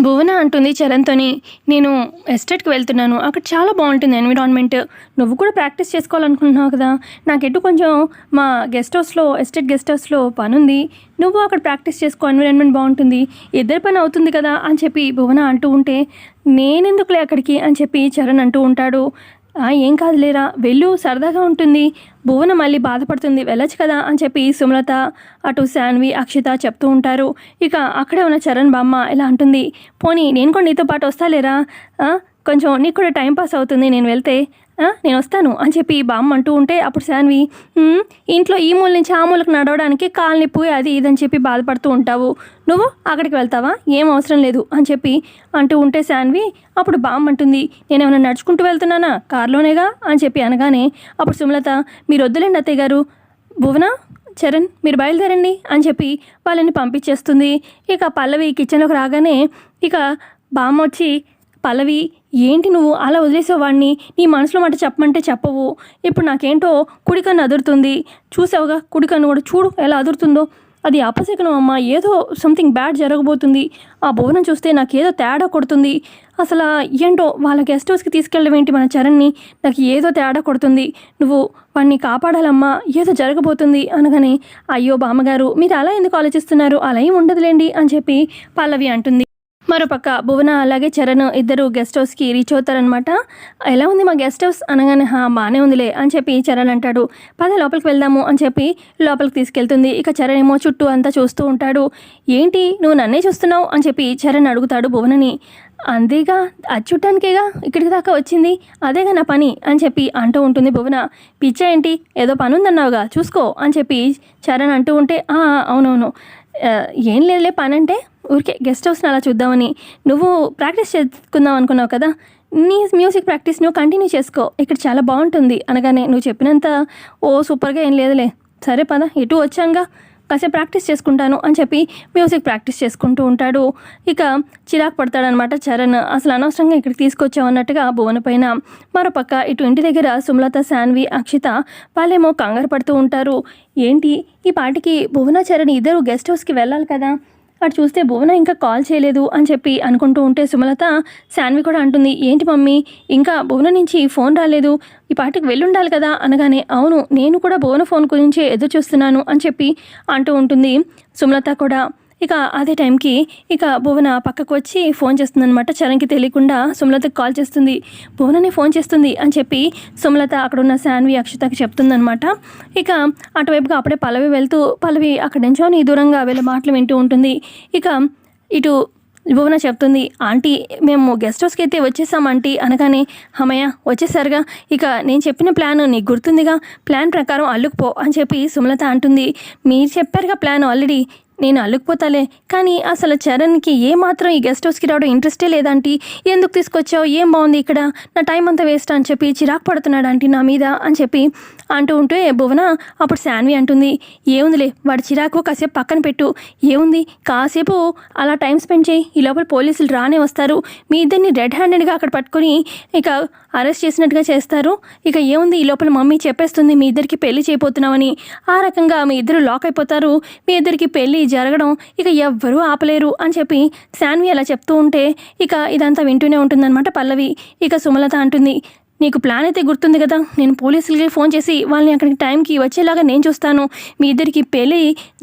భువన అంటుంది చరణ్తోని నేను ఎస్టేట్కి వెళ్తున్నాను. అక్కడ చాలా బాగుంటుంది ఎన్విరాన్మెంట్ నువ్వు కూడా ప్రాక్టీస్ చేసుకోవాలనుకుంటున్నావు కదా? నాకు ఎటు కొంచెం మా గెస్ట్ హౌస్లో ఎస్టేట్ గెస్ట్ హౌస్లో పని ఉంది నువ్వు అక్కడ ప్రాక్టీస్ చేసుకో ఎన్విరాన్మెంట్ బాగుంటుంది. ఇద్దరి పని అవుతుంది కదా? అని చెప్పి భువన అంటూ ఉంటే నేనెందుకులే అక్కడికి? అని చెప్పి చరణ్ అంటూ ఉంటాడు. ఏం కాదులేరా వెళ్ళు సరదాగా ఉంటుంది. భువన మళ్ళీ బాధపడుతుంది. వెళ్ళొచ్చు కదా అని చెప్పి సుమలత అటు శాన్వి అక్షిత చెప్తూ ఉంటారు. ఇక అక్కడే ఉన్న చరణ్ బామ్మ ఇలా అంటుంది. పోనీ నేను కూడా నీతో పాటు వస్తాలేరా? కొంచెం నీకు కూడా టైం పాస్ అవుతుంది నేను వెళ్తే. నేను వస్తాను అని చెప్పి బామ్మ అంటూ ఉంటే అప్పుడు శాన్వి ఇంట్లో ఈ మూల నుంచి ఆ మూలకు నడవడానికి కాలు నిప్పు అది ఇదని చెప్పి బాధపడుతూ ఉంటావు. నువ్వు అక్కడికి వెళ్తావా? ఏం అవసరం లేదు అని చెప్పి అంటూ ఉంటే శాన్వి అప్పుడు బామ్మ అంటుంది నేను ఏమైనా నడుచుకుంటూ వెళ్తున్నానా? కారులోనేగా? అని చెప్పి అనగానే అప్పుడు సుమలత మీరు వద్దులేండి అత్తయ్య గారు. భువన చరణ్ మీరు బయలుదేరండి అని చెప్పి వాళ్ళని పంపించేస్తుంది. ఇక పల్లవి కిచెన్లోకి రాగానే ఇక బామ్మ వచ్చి పల్లవి ఏంటి నువ్వు అలా వదిలేసేవాడిని నీ మనసులో మాట చెప్పమంటే చెప్పవు. ఇప్పుడు నాకేంటో కుడికన్ను అదురుతుంది. చూసావుగా కుడికన్ను కూడా చూడు ఎలా అదురుతుందో. అది అపశకనం అమ్మ. ఏదో సంథింగ్ బ్యాడ్ జరగబోతుంది. ఆ భవనం చూస్తే నాకేదో తేడా కొడుతుంది. అసలు ఏంటో వాళ్ళ గెస్ట్ హౌస్కి తీసుకెళ్ళడం ఏంటి మన చరణ్ని? నాకు ఏదో తేడా కొడుతుంది. నువ్వు వాడిని కాపాడాలమ్మా. ఏదో జరగబోతుంది అనగానే అయ్యో బామ్మగారు మీరు అలా ఎందుకు ఆలోచిస్తున్నారు? అలా ఏం ఉండదులేండి అని చెప్పి పల్లవి అంటుంది. మరోపక్క భువన అలాగే చరణ్ ఇద్దరు గెస్ట్ హౌస్కి రీచ్ అవుతారనమాట ఎలా ఉంది మా గెస్ట్ హౌస్ అనగానే హా బాగానే ఉందిలే అని చెప్పి చరణ్ అంటాడు. పద లోపలికి వెళ్దాము అని చెప్పి లోపలికి తీసుకెళ్తుంది. ఇక చరణ్ ఏమో చుట్టూ అంతా చూస్తూ ఉంటాడు. ఏంటి నువ్వు నన్నే చూస్తున్నావు? అని చెప్పి చరణ్ అడుగుతాడు భువనని. అందేగా అది చుట్టానికేగా ఇక్కడికి దాకా వచ్చింది? అదేగా నా పని అని చెప్పి అంటూ ఉంటుంది భువన. పిచ్చా ఏంటి? ఏదో పని ఉందన్నావుగా చూసుకో అని చెప్పి చరణ్ అంటూ ఉంటే "ఆ, అవునవును. ఏం లేదులే పని అంటే ఊరికే గెస్ట్ హౌస్ని అలా చూద్దామని నువ్వు ప్రాక్టీస్ చేసుకుందాం అనుకున్నావు కదా నీ మ్యూజిక్ ప్రాక్టీస్ నువ్వు కంటిన్యూ చేసుకో. ఇక్కడ చాలా బాగుంటుంది. అనగానే నువ్వు చెప్పినంత ఓ సూపర్గా ఏం లేదులే. సరే పద ఇటు వచ్చాంగా. కాసేపు ప్రాక్టీస్ చేసుకుంటాను అని చెప్పి మ్యూజిక్ ప్రాక్టీస్ చేసుకుంటూ ఉంటాడు. ఇక చిరాకు పడతాడనమాట చరణ్. అసలు అనవసరంగా ఇక్కడికి తీసుకొచ్చావు అన్నట్టుగా భువన పైన. మరోపక్క ఇటు ఇంటి దగ్గర సుమలత శాన్వి అక్షిత వాళ్ళేమో కంగారు పడుతూ ఉంటారు. ఏంటి? ఈ పాటికి భువన చరణ్ ఇద్దరు గెస్ట్ హౌస్కి వెళ్ళాలి కదా? వాడు చూస్తే భువన ఇంకా కాల్ చేయలేదు అని చెప్పి అనుకుంటూ ఉంటే సుమలత శాన్వి కూడా అంటుంది ఏంటి మమ్మీ ఇంకా భువన నుంచి ఫోన్ రాలేదు ఈ పాటికి వెళ్ళుండాలి కదా అనగానే అవును నేను కూడా భువన ఫోన్ గురించి ఎదురు చూస్తున్నాను అని చెప్పి అంటూ ఉంటుంది సుమలత కూడా. ఇక అదే టైంకి ఇక భువన పక్కకు వచ్చి ఫోన్ చేస్తుందనమాట చరణ్కి తెలియకుండా సుమలతకి కాల్ చేస్తుంది. భువనని ఫోన్ చేస్తుంది అని చెప్పి సుమలత అక్కడ ఉన్న శాన్వి అక్షతకి చెప్తుందనమాట ఇక అటువైపుగా అప్పుడే పల్లవి వెళ్తూ పల్లవి అక్కడ నుంచో దూరంగా వీళ్ళ మాటలు వింటూ ఉంటుంది. ఇక ఇటు భువన చెప్తుంది ఆంటీ మేము గెస్ట్ హౌస్కి అయితే వచ్చేసాం ఆంటీ. అనగానే అమ్మయ్య వచ్చేసారుగా. ఇక నేను చెప్పిన ప్లాన్ నీకు గుర్తుందిగా. ప్లాన్ ప్రకారం అల్లుకుపో అని చెప్పి సుమలత అంటుంది. మీరు చెప్పారుగా ప్లాన్ ఆల్రెడీ. నేను అల్లుకుపోతాలే కానీ అసలు చరణ్కి ఏమాత్రం ఈ గెస్ట్ హౌస్కి రావడం ఇంట్రెస్టే లేదంటీ. ఎందుకు తీసుకొచ్చావు? ఏం బాగుంది ఇక్కడ? నా టైం అంతా వేస్ట్ అని చెప్పి చిరాకు పడుతున్నాడు ఆంటీ నా మీద అని చెప్పి అంటూ ఉంటే భువన అప్పుడు శాన్వి అంటుంది ఏముందిలే వాడి చిరాకు కాసేపు పక్కన పెట్టు. ఏముంది? కాసేపు అలా టైం స్పెండ్ చేయి ఈ లోపల పోలీసులు రానే వస్తారు. మీ ఇద్దరిని రెడ్ హ్యాండెడ్గా అక్కడ పట్టుకొని ఇక అరెస్ట్ చేసినట్టుగా చేస్తారు. ఇక ఏముంది? ఈ లోపల మమ్మీ చెప్పేస్తుంది మీ ఇద్దరికి పెళ్ళి చేయబోతున్నామని. ఆ రకంగా మీ ఇద్దరు లాక్ అయిపోతారు. మీ ఇద్దరికి పెళ్ళి జరగడం ఇక ఎవ్వరూ ఆపలేరు అని చెప్పి శాన్వి అలా చెప్తూ ఉంటే ఇక ఇదంతా వింటూనే ఉంటుందన్నమాట పల్లవి. ఇక సుమలత అంటుంది నీకు ప్లాన్ అయితే గుర్తుంది కదా? నేను పోలీసులకి ఫోన్ చేసి వాళ్ళని అక్కడికి టైంకి వచ్చేలాగా నేను చూస్తాను. మీ ఇద్దరికి పెళ్ళి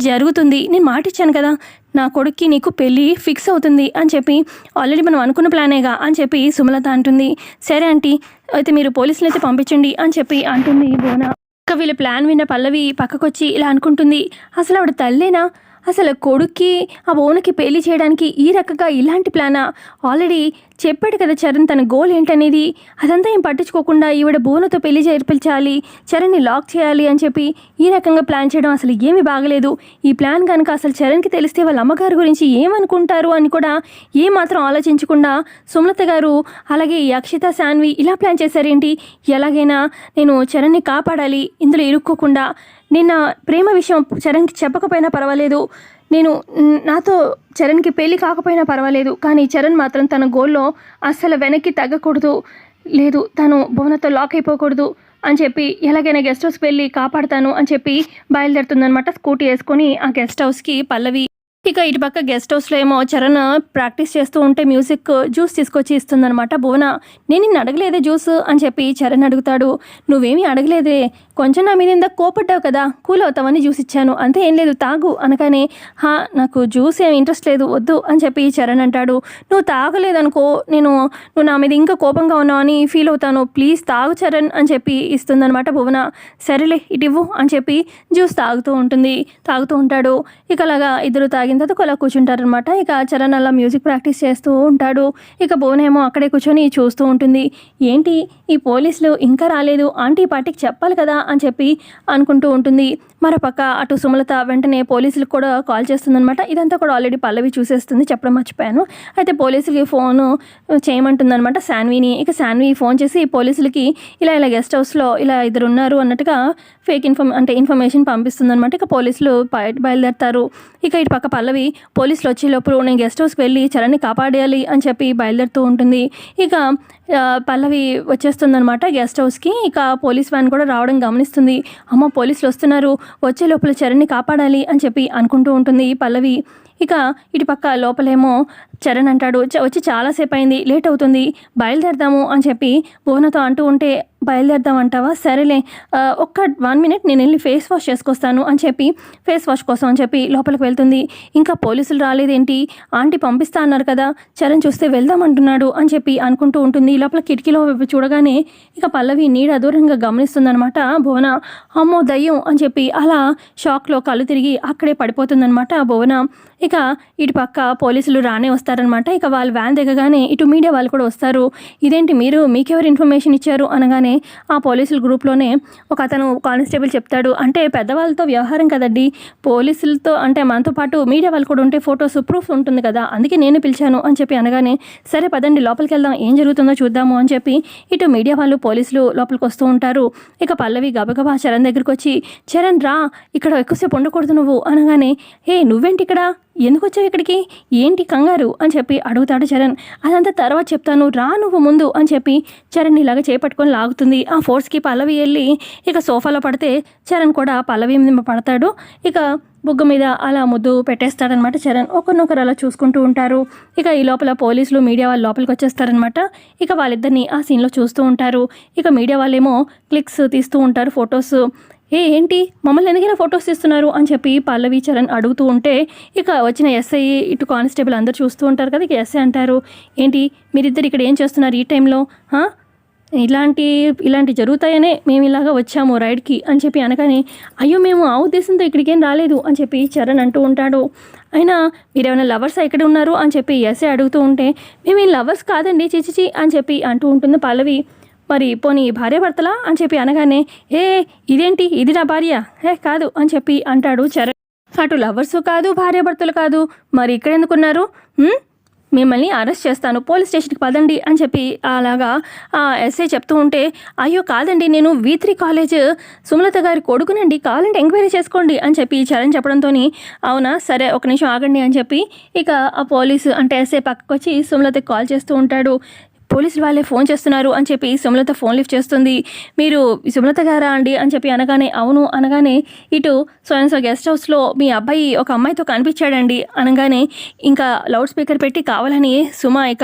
జరుగుతుంది. నేను మాట ఇచ్చాను కదా. నా కొడుక్కి నీకు పెళ్ళి ఫిక్స్ అవుతుంది అని చెప్పి ఆల్రెడీ మనం అనుకున్న ప్లానేగా అని చెప్పి సుమలత అంటుంది. సరే ఆంటీ అయితే మీరు పోలీసులు అయితే పంపించండి అని చెప్పి అంటుంది బోనా ఇక వీళ్ళ ప్లాన్ విన్న పల్లవి పక్కకొచ్చి ఇలా అనుకుంటుంది అసలు ఆవిడ తల్లేనా? అసలు కొడుక్కి ఆ ఓనకి పెళ్ళి చేయడానికి ఈ రకంగా ఇలాంటి ప్లానా? ఆల్రెడీ చెప్పాడు కదా చరణ్ తన గోల్ ఏంటనేది. అదంతా ఏం పట్టించుకోకుండా ఈవిడ బోనతో పెళ్ళి చేర్పించాలి చరణ్ని లాక్ చేయాలి అని చెప్పి ఈ రకంగా ప్లాన్ చేయడం అసలు ఏమీ బాగలేదు. ఈ ప్లాన్ కనుక అసలు చరణ్కి తెలిస్తే వాళ్ళ అమ్మగారి గురించి ఏమనుకుంటారు అని కూడా ఏమాత్రం ఆలోచించకుండా సుమలత గారు అలాగే అక్షిత శాన్వి ఇలా ప్లాన్ చేశారేంటి? ఎలాగైనా నేను చరణ్ని కాపాడాలి ఇందులో ఇరుక్కోకుండా నిన్న ప్రేమ విషయం చరణ్కి చెప్పకపోయినా పర్వాలేదు. నేను నాతో చరణ్కి పెళ్ళి కాకపోయినా పర్వాలేదు. కానీ చరణ్ మాత్రం తన గోల్లో అస్సలు వెనక్కి తగ్గకూడదు. లేదు తను భువనతో లాక్ అయిపోకూడదు అని చెప్పి ఎలాగైనా గెస్ట్ హౌస్కి వెళ్ళి కాపాడుతాను అని చెప్పి బయలుదేరుతుందనమాట స్కూటీ వేసుకొని ఆ గెస్ట్ హౌస్కి పల్లవి. ఇక ఇటు పక్క గెస్ట్ హౌస్లో ఏమో చరణ్ ప్రాక్టీస్ చేస్తూ ఉంటే మ్యూజిక్ జ్యూస్ తీసుకొచ్చి ఇస్తుందనమాట భువన నేను నిన్ను అడగలేదే జ్యూస్ అని చెప్పి చరణ్ అడుగుతాడు. నువ్వేమీ అడగలేదే కొంచెం నా మీద ఇందాక కోపడ్డావు కదా కూల్ అవుతావని జ్యూస్ ఇచ్చాను. అంతే ఏం లేదు తాగు అనగానే హా నాకు జ్యూస్ ఏం ఇంట్రెస్ట్ లేదు వద్దు అని చెప్పి చరణ్ అంటాడు. నువ్వు తాగలేదనుకో నేను నువ్వు నా మీద ఇంకా కోపంగా ఉన్నావు అని ఫీల్ అవుతాను. ప్లీజ్ తాగు చరణ్ అని చెప్పి ఇస్తుందనమాట భువన. సరేలే ఇటు ఇవ్వు అని చెప్పి జ్యూస్ తాగుతూ ఉంటుంది తాగుతూ ఉంటాడు. ఇక అలాగా ఇద్దరు తాగిన తర్వాత అలా కూర్చుంటారనమాట ఇక చరణ్ అలా మ్యూజిక్ ప్రాక్టీస్ చేస్తూ ఉంటాడు. ఇక భువన ఏమో అక్కడే కూర్చొని చూస్తూ ఉంటుంది. ఏంటి? ఈ పోలీసులు ఇంకా రాలేదు. ఆంటీ పార్టీకి చెప్పాలి కదా అని చెప్పి అనుకుంటూ ఉంటుంది. మరోపక్క అటు సుమలత వెంటనే పోలీసులకు కూడా కాల్ చేస్తుందనమాట ఇదంతా కూడా ఆల్రెడీ పల్లవి చూసేస్తుంది. చెప్పడం మర్చిపోయాను. అయితే పోలీసులకి ఫోను చేయమంటుందనమాట శాన్విని. ఇక శాన్వి ఫోన్ చేసి పోలీసులకి ఇలా ఇలా గెస్ట్ హౌస్లో ఇలా ఇద్దరు ఉన్నారు అన్నట్టుగా ఫేక్ ఇన్ఫర్మ్ అంటే ఇన్ఫర్మేషన్ పంపిస్తుందనమాట ఇక పోలీసులు బయట బయలుదేరతారు. ఇక ఇటు పక్క పల్లవి పోలీసులు వచ్చే నేను గెస్ట్ హౌస్కి వెళ్ళి చరణ్ని కాపాడేయాలి అని చెప్పి బయలుదేరుతూ ఉంటుంది. ఇక పల్లవి వచ్చే వచ్చేస్తుందనమాట గెస్ట్ హౌస్కి. ఇక పోలీస్ వ్యాన్ కూడా రావడం గమనిస్తుంది. అమ్మ పోలీసులు వస్తున్నారు. వచ్చే లోపల చరణ్ని కాపాడాలి అని చెప్పి అనుకుంటూ ఉంటుంది పల్లవి. ఇక ఇటు పక్క లోపలేమో చరణ్ అంటాడు "చ- వచ్చి చాలాసేపు అయింది లేట్ అవుతుంది బయలుదేరదాము అని చెప్పి భువనతో అంటూ ఉంటే బయలుదేరదాం అంటావా సరేలే ఒక్క వన్ మినిట్ నేను వెళ్ళి ఫేస్ వాష్ చేసుకొస్తాను అని చెప్పి ఫేస్ వాష్ కోసం అని చెప్పి లోపలికి వెళ్తుంది. ఇంకా పోలీసులు రాలేదేంటి? ఆంటీ పంపిస్తా అన్నారు కదా చరణ్ చూస్తే వెళ్దాం అంటున్నాడు అని చెప్పి అనుకుంటూ ఉంటుంది. లోపల కిటికీలో చూడగానే ఇక పల్లవి నీడ దూరంగా గమనిస్తుందనమాట భువన అమ్మో దయ్యం అని చెప్పి అలా షాక్లో కళ్ళు తిరిగి అక్కడే పడిపోతుందనమాట భువన. ఇక ఇటు పక్క పోలీసులు రానే వస్తారనమాట ఇక వాళ్ళు వ్యాన్ దిగగానే ఇటు మీడియా వాళ్ళు కూడా వస్తారు. ఇదేంటి మీరు మీకెవరు ఇన్ఫర్మేషన్ ఇచ్చారు? అనగానే ఆ పోలీసుల గ్రూప్లోనే ఒక అతను కానిస్టేబుల్ చెప్తాడు. అంటే పెద్దవాళ్ళతో వ్యవహారం కదండి. పోలీసులతో అంటే మనతో పాటు మీడియా వాళ్ళు కూడా ఉంటే ఫొటోస్ ప్రూఫ్ ఉంటుంది కదా. అందుకే నేను పిలిచాను అని చెప్పి అనగానే సరే పదండి లోపలికి వెళ్దాం. ఏం జరుగుతుందో చూద్దాము అని చెప్పి ఇటు మీడియా వాళ్ళు పోలీసులు లోపలికి వస్తూ ఉంటారు. ఇక పల్లవి గబగబా చరణ్ దగ్గరికి వచ్చి చరణ్ రా ఇక్కడ ఎక్కువసేపు ఉండకూడదు నువ్వు. అనగానే ఏ నువ్వేంటి ఇక్కడ? ఎందుకు వచ్చావు ఇక్కడికి? ఏంటి కంగారు? అని చెప్పి అడుగుతాడు చరణ్. అదంతా తర్వాత చెప్తాను. రా నువ్వు ముందు అని చెప్పి చరణ్ ఇలాగ చేపట్టుకొని లాగుతుంది. ఆ ఫోర్స్కి పల్లవి వెళ్ళి ఇక సోఫాలో పడితే చరణ్ కూడా పల్లవి మీద పడతాడు. ఇక బుగ్గ మీద అలా ముద్దు పెట్టేస్తాడనమాట చరణ్. ఒకరినొకరు అలా చూసుకుంటూ ఉంటారు. ఇక ఈ లోపల పోలీసులు మీడియా వాళ్ళు లోపలికి వచ్చేస్తారనమాట. ఇక వాళ్ళిద్దరిని ఆ సీన్లో చూస్తూ ఉంటారు. ఇక మీడియా వాళ్ళేమో క్లిక్స్ తీస్తూ ఉంటారు ఫొటోస్. ఏ ఏంటి? మమ్మల్ని ఎందుకైనా ఫొటోస్ తీస్తున్నారు? అని చెప్పి పల్లవి చరణ్ అడుగుతూ ఉంటే ఇక వచ్చిన ఎస్ఐ ఇటు కానిస్టేబుల్ అందరు చూస్తూ ఉంటారు కదా ఇక ఎస్ఐ అంటారు ఏంటి? మీరిద్దరు ఇక్కడ ఏం చేస్తున్నారు ఈ టైంలో? ఇలాంటి ఇలాంటి జరుగుతాయనే మేము ఇలాగా వచ్చాము రైడ్కి అని చెప్పి అనగానే అయ్యో మేము ఆ ఉద్దేశంతో ఇక్కడికి ఏం రాలేదు అని చెప్పి చరణ్ అంటూ ఉంటాడు. అయినా మీరేమైనా లవర్స్ ఎక్కడ ఉన్నారు? అని చెప్పి ఎస్ఏ అడుగుతూ ఉంటే మేము ఈ లవర్స్ కాదండి చిచిచి అని చెప్పి అంటూ ఉంటుంది పల్లవి. మరి పోనీ భార్య భర్తలా అని చెప్పి అనగానే ఏ ఇదేంటి? ఇది నా భార్య? ఏ కాదు అని చెప్పి అంటాడు చరణ్. అటు లవర్స్ కాదు భార్యాభర్తలు కాదు. మరి ఇక్కడ ఎందుకున్నారు? మిమ్మల్ని అరెస్ట్ చేస్తాను. పోలీస్ స్టేషన్కి పదండి అని చెప్పి అలాగా ఆ ఎస్ఐ చెప్తూ ఉంటే అయ్యో కాదండి నేను వి త్రీ కాలేజ్ సుమలత గారి కొడుకునండి. కావాలంటే ఎంక్వైరీ చేసుకోండి అని చెప్పి చరణ్ చెప్పడంతో అవునా? సరే ఒక నిమిషం ఆగండి అని చెప్పి ఇక ఆ పోలీసు అంటే ఎస్ఐ పక్కకు వచ్చి సుమలతకి కాల్ చేస్తూ ఉంటాడు. పోలీసులు వాళ్ళే ఫోన్ చేస్తున్నారు అని చెప్పి సుమలత ఫోన్ లిఫ్ట్ చేస్తుంది. మీరు సుమలత గారా అండి అని చెప్పి అనగానే అవును అనగానే ఇటు స్వయం గెస్ట్ హౌస్లో మీ అబ్బాయి ఒక అమ్మాయితో కనిపించాడండి అనగానే ఇంకా లౌడ్ స్పీకర్ పెట్టి కావాలని సుమ ఇక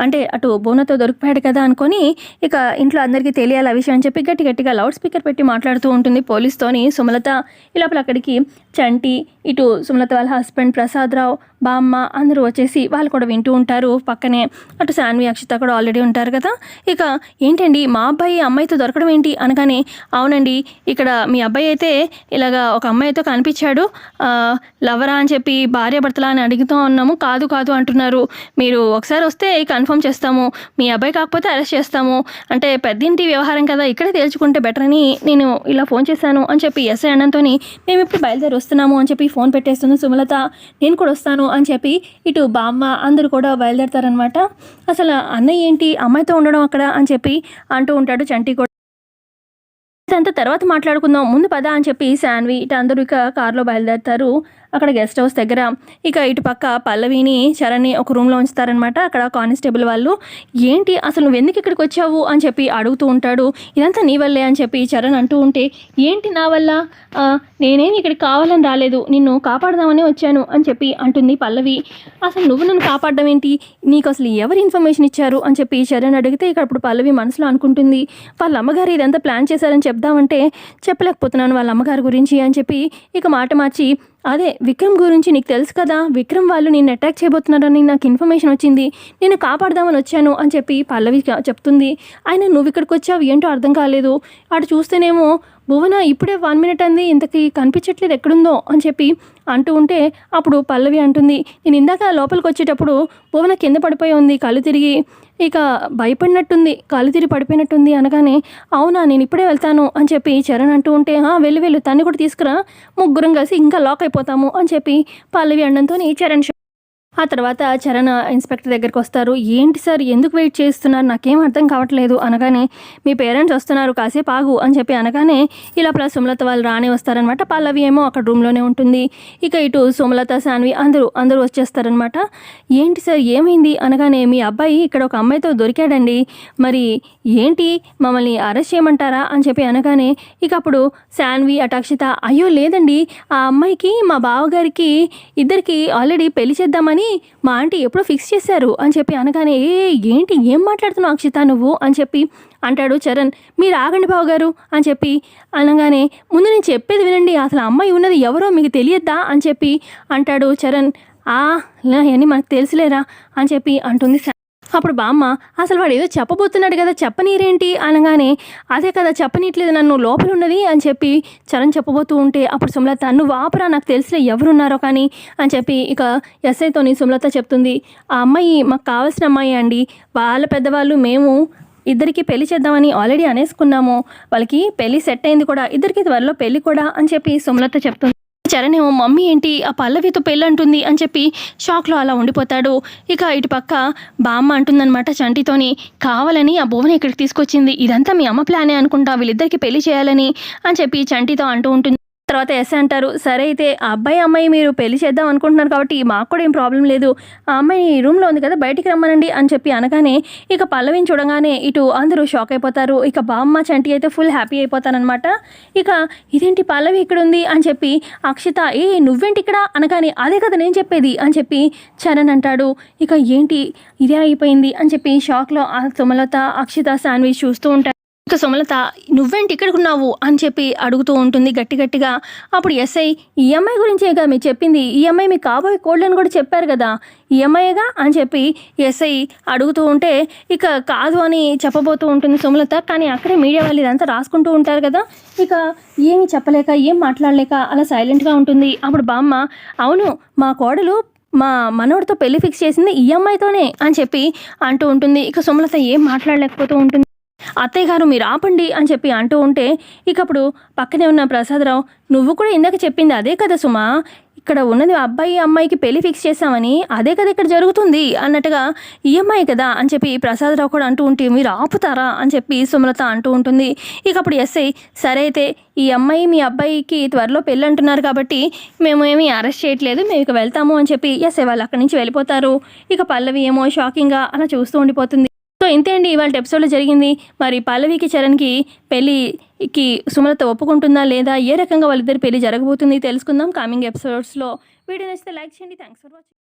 అంటే అటు బోనతో దొరికిపోయాడు కదా అనుకొని ఇక ఇంట్లో అందరికీ తెలియాలి ఆ విషయం అని చెప్పి గట్టి గట్టిగా లౌడ్ స్పీకర్ పెట్టి మాట్లాడుతూ ఉంటుంది పోలీస్తోని సుమలత. ఈ లోపల అక్కడికి చంటి ఇటు సుమలత వాళ్ళ హస్బెండ్ ప్రసాదరావు బామ్మ అందరూ వచ్చేసి వాళ్ళు కూడా వింటూ ఉంటారు. పక్కనే అటు శాన్వి అక్షిత కూడా ఆల్రెడీ ఉంటారు కదా. ఇక ఏంటండి మా అబ్బాయి అమ్మాయితో దొరకడం ఏంటి అనగానే అవునండి ఇక్కడ మీ అబ్బాయి అయితే ఇలాగా ఒక అమ్మాయితో కనిపించాడు. లవరా అని చెప్పి భార్య భర్తలా అని అడుగుతూ ఉన్నాము. కాదు కాదు అంటున్నారు. మీరు ఒకసారి వస్తే కన్ఫర్మ్ చేస్తాము. మీ అబ్బాయి కాకపోతే అరెస్ట్ చేస్తాము. అంటే పెద్దింటి వ్యవహారం కదా ఇక్కడే తేల్చుకుంటే బెటర్ అని నేను ఇలా ఫోన్ చేశాను అని చెప్పి ఎస్ఐ అన్నంతో మేము ఇప్పుడు బయలుదేరి వస్తున్నాము అని చెప్పి ఫోన్ పెట్టేస్తుంది సుమలత. నేను కూడా వస్తాను అని చెప్పి ఇటు బామ్మ అందరూ కూడా బయలుదేరతారనమాట అసలు అన్నయ్య ఏంటి? అమ్మాయితో ఉండడం అక్కడ అని చెప్పి అంటూ ఉంటాడు చంటి కూడా ఇదంతా తర్వాత మాట్లాడుకుందాం. ముందు పద అని చెప్పి శాన్వి ఇటు అందరూ ఇక కారులో బయలుదేరుతారు. అక్కడ గెస్ట్ హౌస్ దగ్గర ఇక ఇటు పక్క పల్లవిని చరణ్ని ఒక రూమ్లో ఉంచుతారనమాట అక్కడ కానిస్టేబుల్ వాళ్ళు ఏంటి అసలు నువ్వు ఎందుకు ఇక్కడికి వచ్చావు? అని చెప్పి అడుగుతూ ఉంటాడు. ఇదంతా నీ వల్లే అని చెప్పి చరణ్ అంటూ ఉంటే ఏంటి నా వల్ల? నేనేం ఇక్కడికి కావాలని రాలేదు. నిన్ను కాపాడదామని వచ్చాను అని చెప్పి అంటుంది పల్లవి. అసలు నువ్వు నన్ను కాపాడడం ఏంటి? నీకు అసలు ఎవరు ఇన్ఫర్మేషన్ ఇచ్చారు? అని చెప్పి చరణ్ అడిగితే ఇక్కడ ఇప్పుడు పల్లవి మనసులో అనుకుంటుంది వాళ్ళ అమ్మగారు ఇదంతా ప్లాన్ చేశారని చెప్దామంటే చెప్పలేకపోతున్నాను వాళ్ళ అమ్మగారి గురించి అని చెప్పి ఇక మాట మార్చి అదే విక్రమ్ గురించి నీకు తెలుసు కదా విక్రమ్ వాళ్ళు నిన్ను అటాక్ చేయబోతున్నారని నాకు ఇన్ఫర్మేషన్ వచ్చింది. నేను కాపాడదామని వచ్చాను అని చెప్పి పల్లవి చెప్తుంది. ఆయన నువ్వు ఇక్కడికి వచ్చావు ఏంటో అర్థం కాలేదు. అటు చూస్తేనేమో భువన ఇప్పుడే వన్ మినిట్ అంది ఇంతకి కనిపించట్లేదు ఎక్కడుందో అని చెప్పి అంటూ ఉంటే అప్పుడు పల్లవి అంటుంది. నేను ఇందాక లోపలికి వచ్చేటప్పుడు భువన కింద పడిపోయి ఉంది కళ్ళు తిరిగి. ఇక భయపడినట్టుంది కాలు తిరిగి పడిపోయినట్టుంది అనగానే అవునా నేను ఇప్పుడే వెళ్తాను అని చెప్పి చరణ్ అంటూ ఉంటే "ఆ, వెళ్ళు వెళ్ళు తన్ని కూడా తీసుకురా ముగ్గురం కలిసి ఇంకా లాక్ అయిపోతాము అని చెప్పి పల్లవి అండంతో చరణ్ ఆ తర్వాత చరణ్ ఇన్స్పెక్టర్ దగ్గరికి వస్తారు. ఏంటి సార్ ఎందుకు వెయిట్ చేస్తున్నారు? నాకేం అర్థం కావట్లేదు. అనగానే మీ పేరెంట్స్ వస్తున్నారు కాసేపు ఆగు అని చెప్పి అనగానే ఇలా ప్లస్ సుమలత వాళ్ళు రానే వస్తారనమాట. పల్లవి ఏమో అక్కడ రూమ్లోనే ఉంటుంది. ఇక ఇటు సుమలత శాన్వి అందరూ అందరూ వచ్చేస్తారనమాట. ఏంటి సార్ ఏమైంది? అనగానే మీ అబ్బాయి ఇక్కడ ఒక అమ్మాయితో దొరికాడండి. మరి ఏంటి? మమ్మల్ని అరెస్ట్ చేయమంటారా? అని చెప్పి అనగానే ఇక అప్పుడు శాన్వి అటాక్షిత అయ్యో లేదండి ఆ అమ్మాయికి మా బావగారికి ఇద్దరికి ఆల్రెడీ పెళ్ళి చేద్దామని మా ఆంటీ ఎప్పుడో ఫిక్స్ చేశారు అని చెప్పి అనగానే ఏ ఏంటి? ఏం మాట్లాడుతున్నావు అక్షిత నువ్వు? అని చెప్పి అంటాడు చరణ్. మీరు ఆగండి బావగారు అని చెప్పి అనగానే ముందు నేను చెప్పేది వినండి అసలు అమ్మాయి ఉన్నది ఎవరో మీకు తెలియద్దా? అని చెప్పి అంటాడు చరణ్. ఆ అని మనకు తెలుసులేరా? అని చెప్పి అంటుంది అప్పుడు బామ్మ అసలు వాడు ఏదో చెప్పబోతున్నాడు కదా చెప్పనీరేంటి? అనగానే అదే కదా చెప్పనీయట్లేదు నన్ను లోపల ఉన్నది అని చెప్పి చరణ్ చెప్పబోతూ ఉంటే అప్పుడు సుమలత నువ్వు ఆపరా నాకు తెలిసిన ఎవరున్నారో కానీ? అని చెప్పి ఇక ఎస్ఐతోని సుమలత చెప్తుంది ఆ అమ్మాయి మాకు కావాల్సిన అమ్మాయి అండి. వాళ్ళ పెద్దవాళ్ళు మేము ఇద్దరికి పెళ్ళి చేద్దామని ఆల్రెడీ అనేసుకున్నాము. వాళ్ళకి పెళ్ళి సెట్ అయింది కూడా ఇద్దరికి త్వరలో పెళ్ళి కూడా అని చెప్పి సుమలత చెప్తుంది. చరణ్ ఏమో మమ్మీ ఏంటి? ఆ పల్లవితో పెళ్ళి అంటుంది అని చెప్పి షాక్లో అలా ఉండిపోతాడు. ఇక ఇటు పక్క బామ్మ అంటుందన్నమాట చంటితోని కావాలని ఆ భువన ఇక్కడికి తీసుకొచ్చింది. ఇదంతా మీ అమ్మ ప్లానే అనుకుంటా. వీళ్ళిద్దరికి పెళ్ళి చేయాలని అని చెప్పి చంటితో అంటూ ఉంటుంది. తర్వాత ఎస్ అంటారు సరే అయితే ఆ అబ్బాయి అమ్మాయి మీరు పెళ్ళి చేద్దాం అనుకుంటున్నారు కాబట్టి మాకు కూడా ఏం ప్రాబ్లం లేదు. ఆ అమ్మాయి రూమ్లో ఉంది కదా బయటికి రమ్మనండి అని చెప్పి అనగానే ఇక పల్లవిని చూడగానే ఇటు అందరూ షాక్ అయిపోతారు. ఇక బామ్మ చంటి అయితే ఫుల్ హ్యాపీ అయిపోతారనమాట ఇక ఇదేంటి పల్లవి ఇక్కడ ఉంది? అని చెప్పి అక్షిత ఏ నువ్వేంటి ఇక్కడ? అనగానే అదే కదా నేను చెప్పేది అని చెప్పి చరణ్ అంటాడు. ఇక ఏంటి? ఇదే అయిపోయింది అని చెప్పి షాక్లో ఆ సుమలత అక్షిత శాండ్విచ్ చూస్తూ ఉంటారు. ఇక సుమలత నువ్వేంటి ఇక్కడికి ఉన్నావు అని చెప్పి అడుగుతూ ఉంటుంది గట్టి గట్టిగా. అప్పుడు ఎస్ఐ ఈ అమ్మాయి గురించే మీరు చెప్పింది? ఈ అమ్మాయి మీకు కాబోయే కోళ్ళని కూడా చెప్పారు కదా? ఈ అమ్మాయిగా? అని చెప్పి ఎస్ఐ అడుగుతూ ఉంటే ఇక కాదు అని చెప్పబోతూ ఉంటుంది సుమలత. కానీ అక్కడే మీడియా వాళ్ళు ఇదంతా రాసుకుంటూ ఉంటారు కదా. ఇక ఏమీ చెప్పలేక ఏం మాట్లాడలేక అలా సైలెంట్గా ఉంటుంది. అప్పుడు బామ్మ అవును మా కోడలు మా మనవడితో పెళ్ళి ఫిక్స్ చేసింది ఈ అమ్మాయితోనే అని చెప్పి అంటూ ఉంటుంది. ఇక సుమలత ఏం మాట్లాడలేకపోతూ ఉంటుంది. అత్తయ్య గారు మీరు ఆపండి అని చెప్పి అంటూ ఉంటే ఇక అప్పుడు పక్కనే ఉన్న ప్రసాదరావు నువ్వు కూడా ఇందాక చెప్పింది అదే కదా సుమా? ఇక్కడ ఉన్నది అబ్బాయి అమ్మాయికి పెళ్ళి ఫిక్స్ చేసామని అదే కదా ఇక్కడ జరుగుతుంది అన్నట్టుగా ఈ అమ్మాయి కదా అని చెప్పి ప్రసాదరావు కూడా అంటూ ఉంటే మీరు ఆపుతారా? అని చెప్పి సుమలత అంటూ ఉంటుంది. ఇక అప్పుడు ఎస్ఐ సరే అయితే ఈ అమ్మాయి మీ అబ్బాయికి త్వరలో పెళ్ళి అంటున్నారు కాబట్టి మేము ఏమీ అరెస్ట్ చేయట్లేదు మేము ఇక వెళ్తాము అని చెప్పి ఎస్ఐ వాళ్ళు అక్కడి నుంచి వెళ్ళిపోతారు. ఇక పల్లవి ఏమో షాకింగ్గా అలా చూస్తూ ఉండిపోతుంది. సో ఇంతే అండి ఇవాళ ఎపిసోడ్లో జరిగింది. మరి పల్లవికి చరణ్కి పెళ్ళికి సుమలత ఒప్పుకుంటుందా లేదా? ఏ రకంగా వాళ్ళిద్దరి పెళ్ళి జరగబోతుంది తెలుసుకుందాం. కమింగ్ ఎపిసోడ్స్లో వీడియో నచ్చితే లైక్ చేయండి. Thanks for watching